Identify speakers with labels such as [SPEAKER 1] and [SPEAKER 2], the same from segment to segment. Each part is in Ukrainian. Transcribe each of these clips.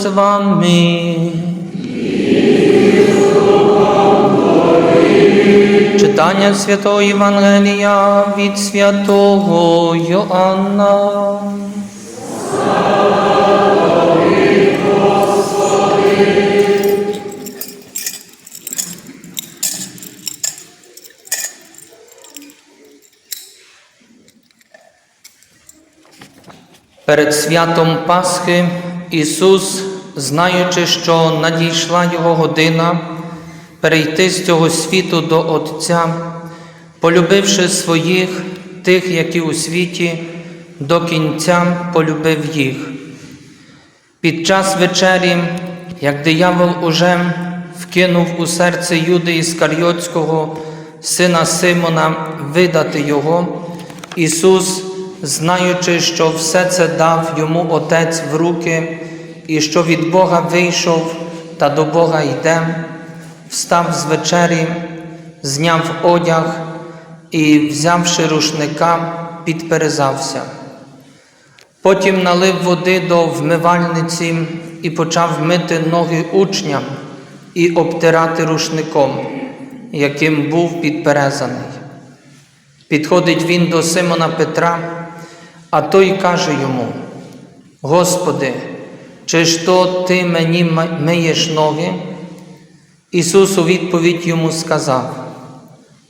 [SPEAKER 1] З вами. Читання Святого Євангелія від святого Йоанна. Перед святом Пасхи Ісус, знаючи, що надійшла Його година перейти з цього світу до Отця, полюбивши своїх, тих, які у світі, до кінця полюбив їх. Під час вечері, як диявол уже вкинув у серце Юди Іскарйотського, сина Симона, видати його, Ісус, знаючи, що все це дав йому Отець в руки, і що від Бога вийшов та до Бога йде, встав з вечері, зняв одяг і, взявши рушника, підперезався. Потім налив води до вмивальниці і почав мити ноги учням і обтирати рушником, яким був підперезаний. Підходить він до Симона Петра, а той каже йому: Господи, ж то ти мені миєш ноги? Ісус у відповідь йому сказав,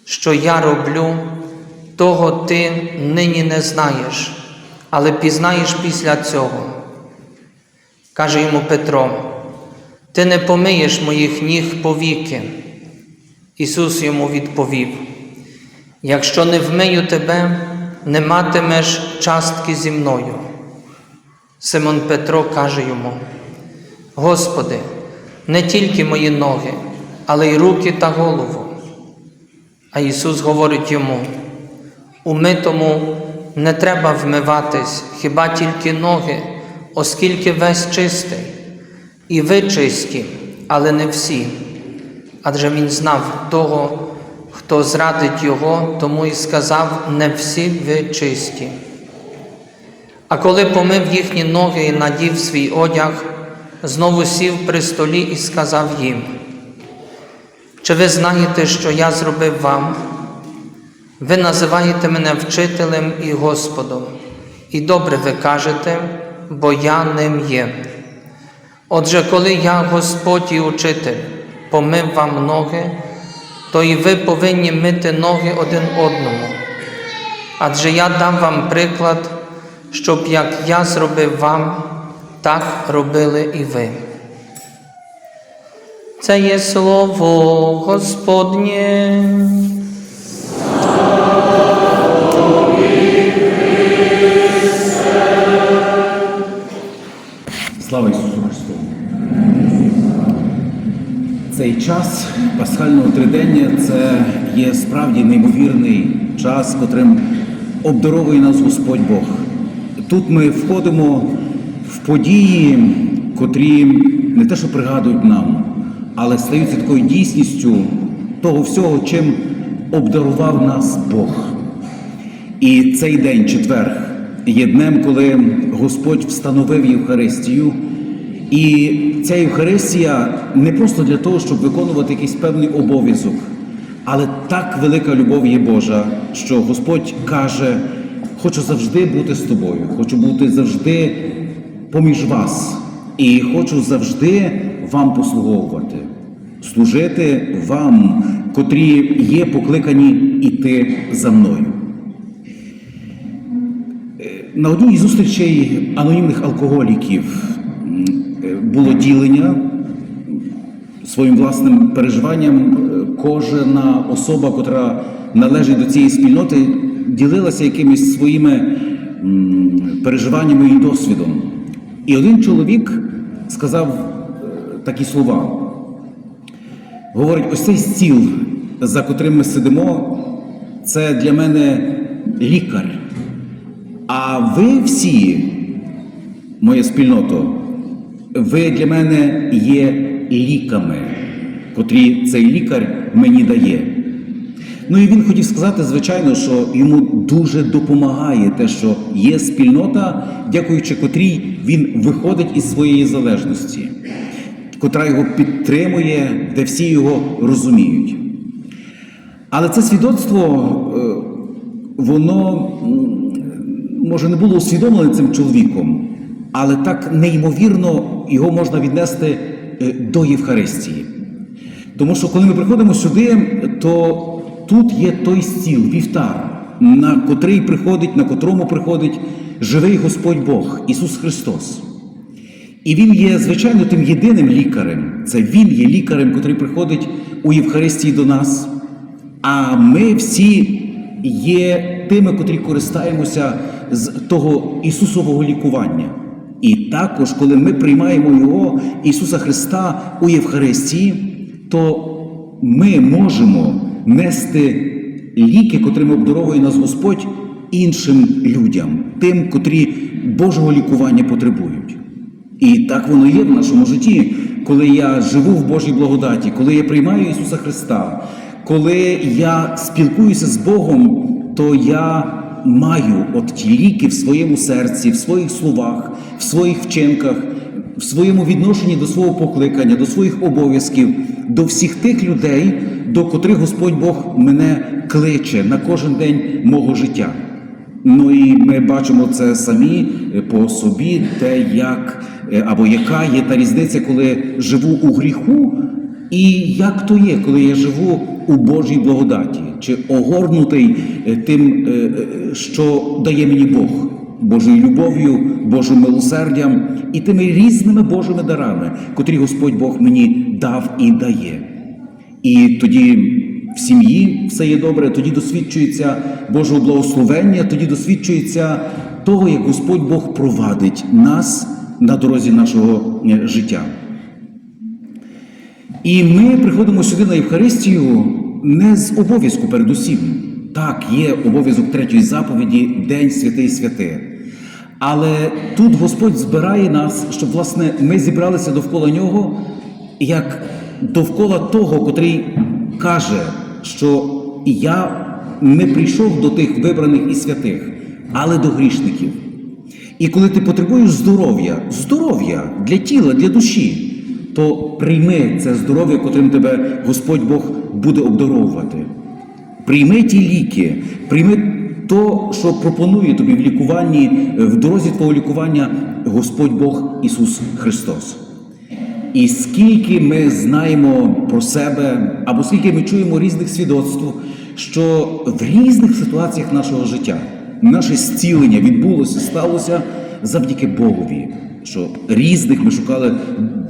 [SPEAKER 1] що я роблю, того ти нині не знаєш, але пізнаєш після цього. Каже йому Петро, ти не помиєш моїх ніг повіки. Ісус йому відповів: Якщо не вмию тебе, не матимеш частки зі мною. Симон Петро каже йому: Господи, не тільки мої ноги, але й руки та голову. А Ісус говорить йому: умитому не треба вмиватись хіба тільки ноги, оскільки весь чистий, і ви чисті, але не всі. Адже Він знав того, хто зрадить Його, тому і сказав: не всі ви чисті. А коли помив їхні ноги і надів свій одяг, знову сів при столі і сказав їм: Чи ви знаєте, що я зробив вам? Ви називаєте мене вчителем і Господом, і добре ви кажете, бо я ним є. Отже, коли я, Господь і учитель, помив вам ноги, то і ви повинні мити ноги один одному. Адже я дам вам приклад, щоб як я зробив вам, так робили і ви. Це є слово Господнє.
[SPEAKER 2] Слава Ісусу Христу! Цей час пасхального тридення це є справді неймовірний час, котрим обдаровує нас Господь Бог. Тут ми входимо в події, котрі не те, що пригадують нам, але стаються такою дійсністю того всього, чим обдарував нас Бог. І цей день, четвер, є днем, коли Господь встановив Євхаристію. І ця Євхаристія не просто для того, щоб виконувати якийсь певний обов'язок, але так велика любов є Божа, що Господь каже: хочу завжди бути з тобою, хочу бути завжди поміж вас, і хочу завжди вам послуговувати, служити вам, котрі є покликані іти за мною. На одній із зустрічей анонімних алкоголіків е, було ділення своїм власним переживанням. Е, Кожна особа, котра належить до цієї спільноти, ділилася якимись своїми переживаннями і досвідом. І один чоловік сказав е, такі слова. Говорить, ось цей стіл, за котрим ми сидимо, це для мене лікар. А ви всі, моя спільното, ви для мене є ліками, котрі цей лікар мені дає. Ну і він хотів сказати, звичайно, що йому дуже допомагає те, що є спільнота, дякуючи котрій він виходить із своєї залежності, котра його підтримує, де всі його розуміють. Але це свідоцтво, е, воно може не було усвідомлене цим чоловіком, але так неймовірно його можна віднести е, до Євхаристії. Тому що коли ми приходимо сюди, то тут є той стіл, вівтар, на котрий приходить, на котрому приходить живий Господь Бог, Ісус Христос. І Він є, звичайно, тим єдиним лікарем. Це Він є лікарем, котрий приходить у Євхаристії до нас. А ми всі є тими, котрі користаємося з того Ісусового лікування. І також, коли ми приймаємо Його, Ісуса Христа у Євхаристії, то ми можемо нести ліки, котрими обдаровує нас Господь іншим людям, тим, котрі Божого лікування потребують. І так воно є в нашому житті, коли я живу в Божій благодаті, коли я приймаю Ісуса Христа, коли я спілкуюся з Богом, то я маю от ті ліки в своєму серці, в своїх словах, в своїх вчинках, в своєму відношенні до свого покликання, до своїх обов'язків, до всіх тих людей, до котрих Господь Бог мене кличе на кожен день мого життя. Ну і ми бачимо це самі е, по собі, те, як е, або яка є та різниця, коли живу у гріху, і як то є, коли я живу у Божій благодаті, чи огорнутий е, тим, що дає мені Бог, Божою любов'ю, Божим милосердям і тими різними Божими дарами, котрі Господь Бог мені дав і дає. І тоді в сім'ї все є добре, тоді досвідчується Божого благословення, тоді досвідчується того, як Господь Бог провадить нас на дорозі нашого е, життя. І ми приходимо сюди на Євхаристію не з обов'язку передусім. Так, є обов'язок третьої заповіді День святий святи. Але тут Господь збирає нас, щоб власне ми зібралися довкола нього, як довкола того, котрий каже, що я не прийшов до тих вибраних і святих, але до грішників. І коли ти потребуєш здоров'я, здоров'я для тіла, для душі, то прийми це здоров'я, котрим тебе Господь Бог буде обдаровувати. Прийми ті ліки, прийми то, що пропонує тобі в лікуванні, в дорозі твого лікування Господь Бог Ісус Христос. І скільки ми знаємо про себе, або скільки ми чуємо різних свідоцтв, що в різних ситуаціях нашого життя наше зцілення відбулося, сталося завдяки Богові, що різних ми шукали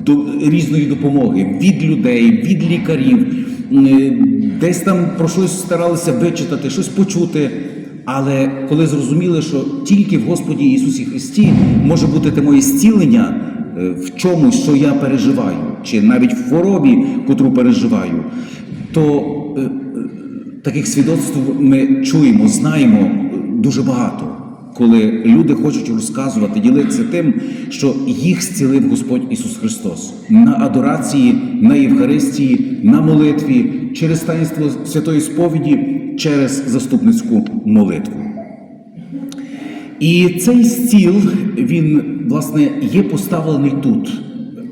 [SPEAKER 2] до різної допомоги від людей, від лікарів, е, десь там про щось старалися вичитати, щось почути. Але коли зрозуміли, що тільки в Господі Ісусі Христі може бути те моє зцілення в чомусь, що я переживаю, чи навіть в хворобі, котру переживаю, то е, е, таких свідоцтв ми чуємо, знаємо е, дуже багато, коли люди хочуть розказувати, ділитися тим, що їх зцілив Господь Ісус Христос на адорації, на Євхаристії, на молитві, через таїнство святої сповіді, через заступницьку молитву. І цей стіл, він, власне, є поставлений тут,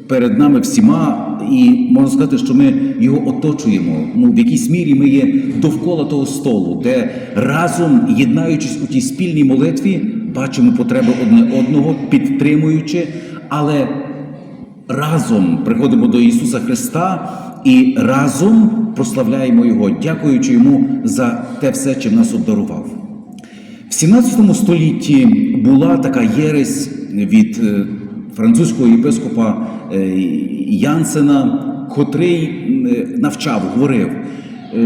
[SPEAKER 2] перед нами всіма, і можна сказати, що ми його оточуємо. Ну, в якійсь мірі ми є довкола того столу, де разом, єднаючись у тій спільній молитві, бачимо потреби одне одного, підтримуючи, але разом приходимо до Ісуса Христа і разом прославляємо Його, дякуючи Йому за те все, чим нас обдарував. В 17 столітті була така єресь від е, французького єпископа е, Янсена, котрий е, навчав, говорив,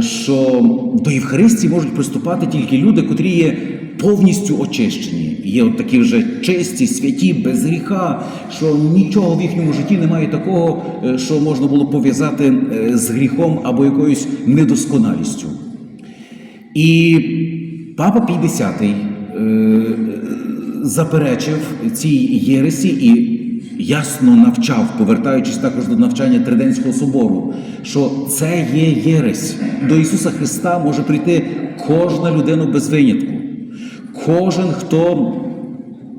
[SPEAKER 2] що до Євхаристії можуть приступати тільки люди, котрі є повністю очищені. Є от такі вже чисті, святі, без гріха, що нічого в їхньому житті немає такого, що можна було пов'язати з гріхом або якоюсь недосконалістю. І папа Пій X е, заперечив цій єресі і ясно навчав, повертаючись також до навчання Триденського собору, що це є єресь. До Ісуса Христа може прийти кожна людина без винятку. Кожен, хто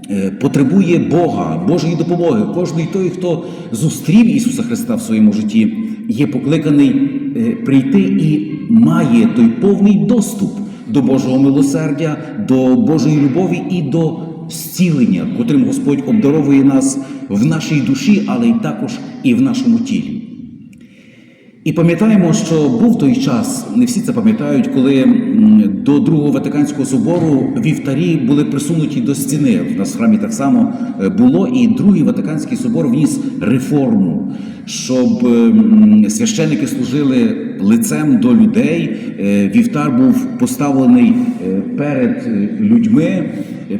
[SPEAKER 2] е, потребує Бога, Божої допомоги, кожен той, хто зустрів Ісуса Христа в своєму житті, є покликаний е, прийти і має той повний доступ до Божого милосердя, до Божої любові і до зцілення, котрим Господь обдаровує нас в нашій душі, але й також і в нашому тілі. І пам'ятаємо, що був той час, не всі це пам'ятають, коли до Другого Ватиканського собору вівтарі були присунуті до стіни. В нас в храмі так само е, було, і Другий Ватиканський собор вніс реформу, щоб м, священники служили лицем до людей. Е, Вівтар був поставлений е, перед е, людьми, е,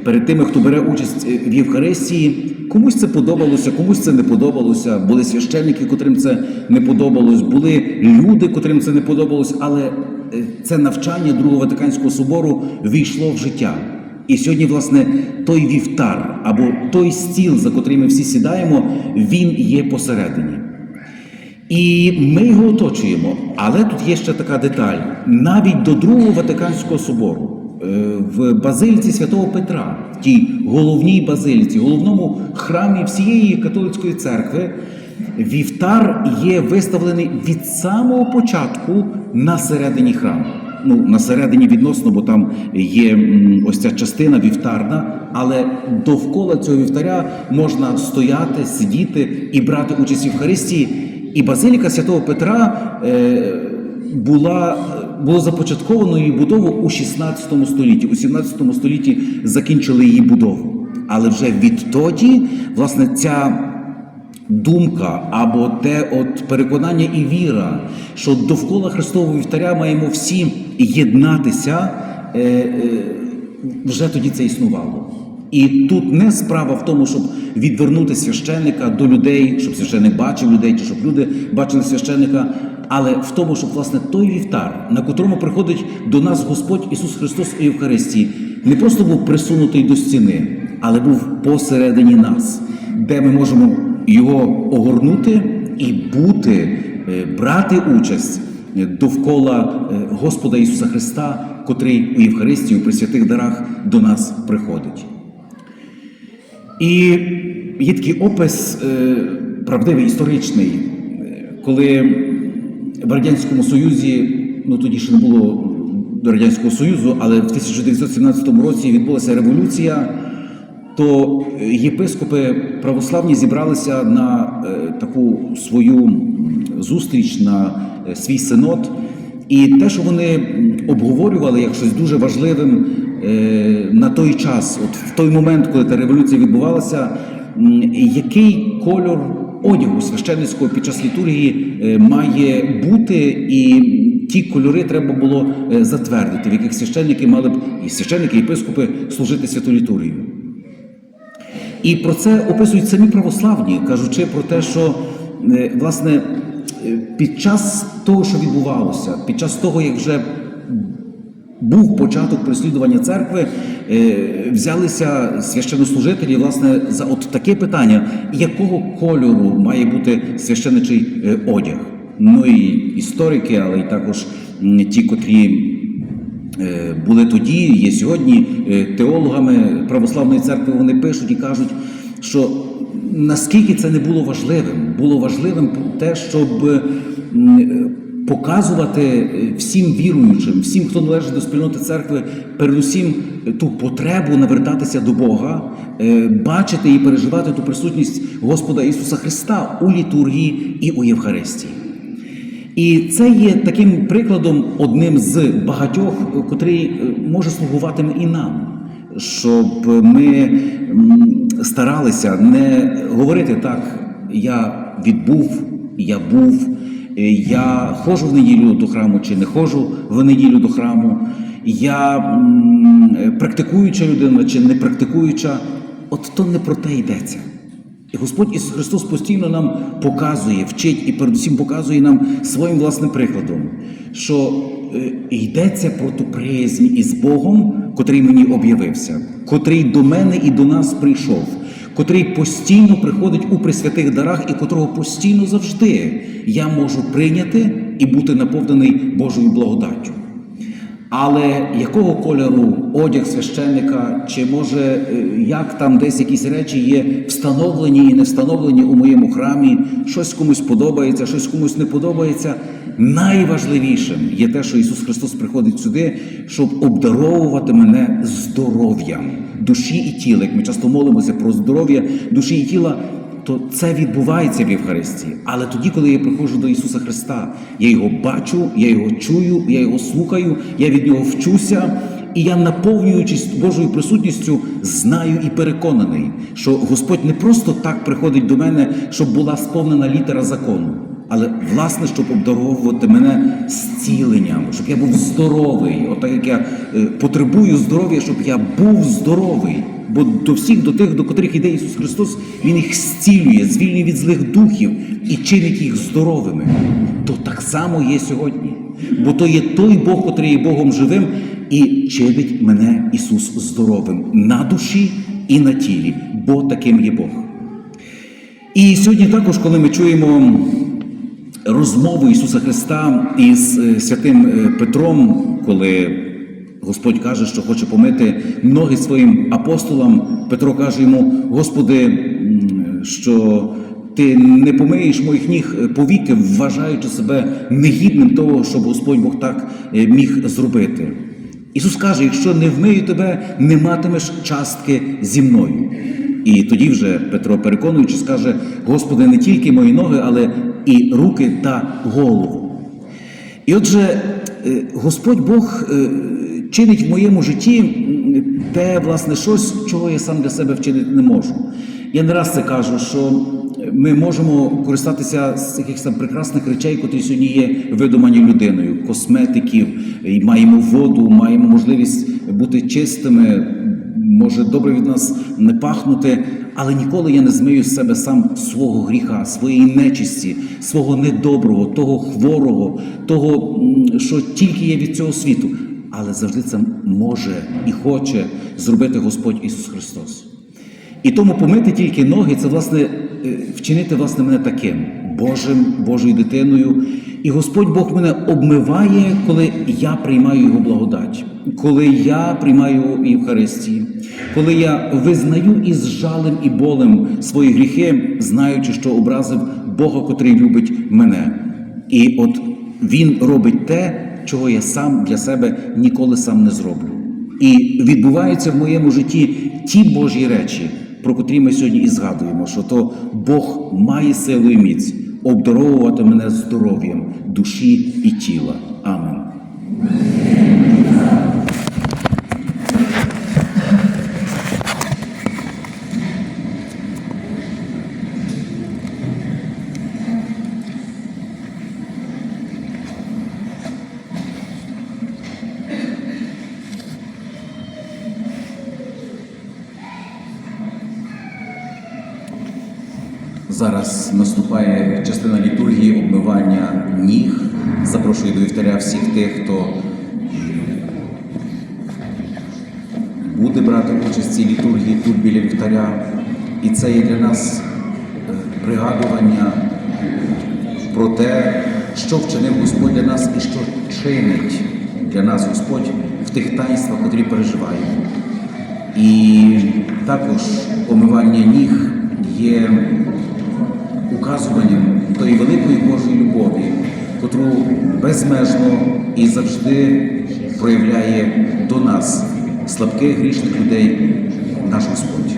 [SPEAKER 2] перед тими, хто бере участь е, в Євхаристії. Комусь це подобалося, комусь це не подобалося. Були священники, котрим це не подобалось, були люди, котрим це не подобалось, але е, це навчання Другого Ватиканського собору війшло в життя. І сьогодні, власне, той вівтар або той стіл, за котрий ми всі сідаємо, він є посередині. І ми його оточуємо. Але тут є ще така деталь: навіть до Другого Ватиканського собору в базиліці святого Петра, в тій головній базиліці, головному храмі всієї католицької церкви, вівтар є виставлений від самого початку на середині храму. Ну, на середині відносно, бо там є ось ця частина вівтарна, але довкола цього вівтаря можна стояти, сидіти і брати участь в Євхаристії. І базиліка святого Петра е, була, було започатковано її будову у 16 столітті. У 17 столітті закінчили її будову. Але вже відтоді, власне, ця думка або те от переконання і віра, що довкола Христового вівтаря маємо всі єднатися, е, е, вже тоді це існувало. І тут не справа в тому, щоб відвернути священника до людей, щоб священник бачив людей, чи щоб люди бачили священника, але в тому, щоб власне той вівтар, на котрому приходить до нас Господь Ісус Христос у Євхаристії, не просто був присунутий до стіни, але був посередині нас, де ми можемо його огорнути і бути, е, брати участь довкола е, Господа Ісуса Христа, котрий у Євхаристії, у присвятих дарах до нас приходить. І є такий опис е, правдивий, історичний, е, коли в Радянському Союзі, ну тоді ще не було до Радянського Союзу, але в 1917 році відбулася революція, то єпископи православні зібралися на е, таку свою зустріч, на е, свій синод. І те, що вони обговорювали як щось дуже важливим е, на той час, от в той момент, коли та революція відбувалася, який кольор одягу священницького під час літургії е, має бути, і ті кольори треба було е, затвердити, в яких священники мали б і священники, і єпископи служити святу літургію. І про це описують самі православні, кажучи про те, що е, власне під час того, що відбувалося, під час того, як вже був початок переслідування церкви, е, взялися священнослужителі власне за от таке питання, якого кольору має бути священичий е, одяг. Ну і історики, але й також ті, котрі Е, були тоді, є сьогодні теологами православної церкви. Вони пишуть і кажуть, що наскільки це не було важливим, було важливим те, щоб показувати е, всім віруючим, всім, хто належить до спільноти церкви, передусім е, ту потребу навертатися до Бога, е, бачити і переживати ту присутність Господа Ісуса Христа у літургії і у Євхаристії. І це є таким прикладом, одним з багатьох, котрий може слугуватиме і нам, щоб ми старалися не говорити так: я відбув, я був, я ходжу в неділю до храму чи не ходжу в неділю до храму, я е, практикуюча людина чи не практикуюча. От то не про те йдеться. І Господь Ісус Христос постійно нам показує, вчить і передусім показує нам своїм власним прикладом, що е, йдеться про ту приязнь із Богом, котрий мені об'явився, котрий до мене і до нас прийшов, котрий постійно приходить у присвятих дарах і котрого постійно завжди я можу прийняти і бути наповнений Божою благодаттю. Але якого кольору одяг священника, чи може е, як там десь якісь речі є встановлені і не встановлені у моєму храмі, щось комусь подобається, щось комусь не подобається. Найважливішим є те, що Ісус Христос приходить сюди, щоб обдаровувати мене здоров'ям душі і тіла. Як ми часто молимося про здоров'я душі і тіла, то це відбувається в Євхаристії. Але тоді, коли я приходжу до Ісуса Христа, я його бачу, я його чую, я його слухаю, я від нього вчуся, і я, наповнюючись Божою присутністю, знаю і переконаний, що Господь не просто так приходить до мене, щоб була сповнена літера закону. Але власне, щоб обдаровувати мене зціленням, щоб я був здоровий, отак як я е, потребую здоров'я, щоб я був здоровий. Бо до всіх, до тих, до котрих іде Ісус Христос, Він їх зцілює, звільнює від злих духів і чинить їх здоровими. То так само є сьогодні. Бо то є той Бог, котрий є Богом живим, і чинить мене Ісус здоровим на душі і на тілі, бо таким є Бог. І сьогодні також, коли ми чуємо розмову Ісуса Христа із е, святим е, Петром, коли Господь каже, що хоче помити ноги своїм апостолам, Петро каже йому: Господи, що ти не помиєш моїх ніг повіки, вважаючи себе негідним того, щоб Господь Бог так е, міг зробити. Ісус каже: якщо не вмию тебе, не матимеш частки зі мною. І тоді вже Петро, переконуючи, скаже: Господи, не тільки мої ноги, але і руки та голову. І отже, е, Господь Бог е, чинить в моєму житті те, власне, щось, чого я сам для себе вчинити не можу. Я не раз це кажу, що ми можемо користатися з якихось там прекрасних речей, котрі сьогодні є видумані людиною, косметиків, і маємо воду, маємо можливість бути чистими, може добре від нас не пахнути, але ніколи я не змию з себе сам свого гріха, своєї нечисті, свого недоброго, того хворого, того, що тільки є від цього світу. Але завжди це може і хоче зробити Господь Ісус Христос. І тому помити тільки ноги це власне е, вчинити власне мене таким Божим, Божою дитиною. І Господь Бог мене обмиває, коли я приймаю Його благодать, коли я приймаю Євхаристії, коли я визнаю із жалем і болем свої гріхи, знаючи, що образив Бога, котрий любить мене. І от Він робить те, чого я сам для себе ніколи сам не зроблю. І відбуваються в моєму житті ті Божі речі, про котрі ми сьогодні і згадуємо, що то Бог має силу і міць обдаровувати мене здоров'ям душі і тіла. Амен. Зараз наступає частина літургії обмивання ніг. Запрошую до вівтаря всіх тих, хто буде брати участь в цій літургії тут біля вівтаря. І це є для нас е, пригадування про те, що вчинив Господь для нас і що чинить для нас Господь в тих таїнствах, котрі переживаємо. І також омивання ніг є указуванням тої великої Божої любові, котру безмежно і завжди проявляє до нас, слабких грішних людей, наш Господь.